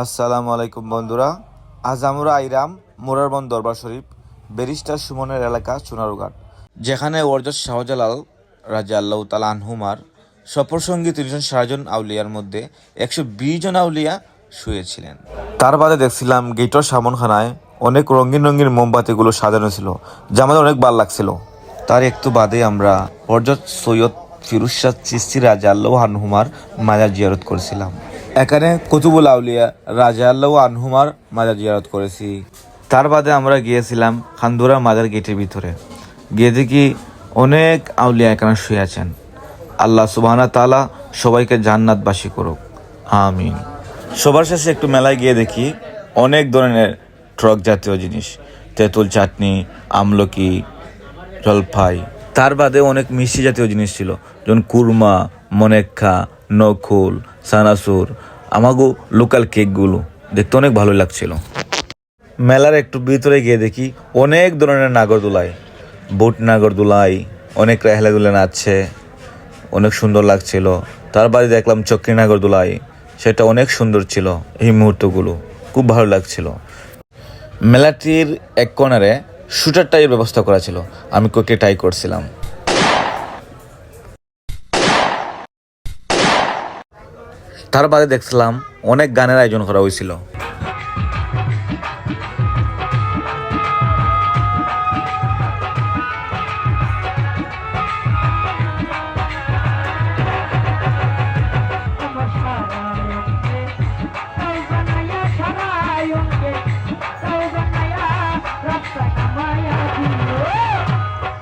আসসালামু আলাইকুম, বন্ধুরা। আজ আমরা আইরাম, মোরারবন দরবার শরীফ, ব্যারিস্টার সুমনের এলাকা সোনারুঘাট যেখানে ওরজত শাহজালাল রাজা আল্লাহ তালা আনহুমার সফরসঙ্গী তিনজন সারাজন আউলিয়ার মধ্যে একশো বিশ জন আউলিয়া শুয়েছিলেন। তার বাদে দেখছিলাম গেটর সামনখানায় অনেক রঙিন রঙিন মোমবাতিগুলো সাজানো ছিল, যা আমাদের অনেক ভালো লাগছিল। তার একটু বাদে আমরা হরজত সৈয়দ ফিরুজ শাহ চিস্তি রাজা আল্লাহ আনহুমার মাজার জিয়ারত করেছিলাম। এখানে কুতুবুল আউলিয়া রাজা আল্লাহ আনহুমার মাজার জিয়ারত করেছি। তার বাদে আমরা গিয়েছিলাম খান্দুরা মাজার গেটের ভিতরে। গিয়ে দেখি অনেক আউলিয়া এখানে শুয়ে আছেন। আল্লাহ সুবাহানা তালা সবাইকে জান্নাতবাসী করুক। আমিন। সবার শেষে একটু মেলায় গিয়ে দেখি অনেক ধরনের ট্রক জাতীয় জিনিস। তেঁতুল চাটনি, আমলকি, জলফাই। তার বাদে অনেক মিষ্টি জাতীয় জিনিস ছিল, যেমন কুরমা মনেক্ষা নখুল সানাসুর, আমাগো লোকাল কেকগুলো দেখতে অনেক ভালো লাগছিল। মেলার একটু ভিতরে গিয়ে দেখি অনেক ধরনের নাগরদোলাই বুট নাগরদোলাই অনেক রেহলাগুলো নাচছে, অনেক সুন্দর লাগছিল। তার বাদে দেখলাম চক্রি নাগরদোলাই সেটা অনেক সুন্দর ছিল এই মুহূর্তগুলো। খুব ভালো লাগছিল। মেলাটির এক কর্নারে শুটার টাইয়ের ব্যবস্থা করা ছিল। আমি কোকে টাই করছিলাম। তার বাদে দেখছিলাম অনেক গানের আয়োজন করা হয়েছিল।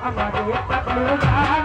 I'm my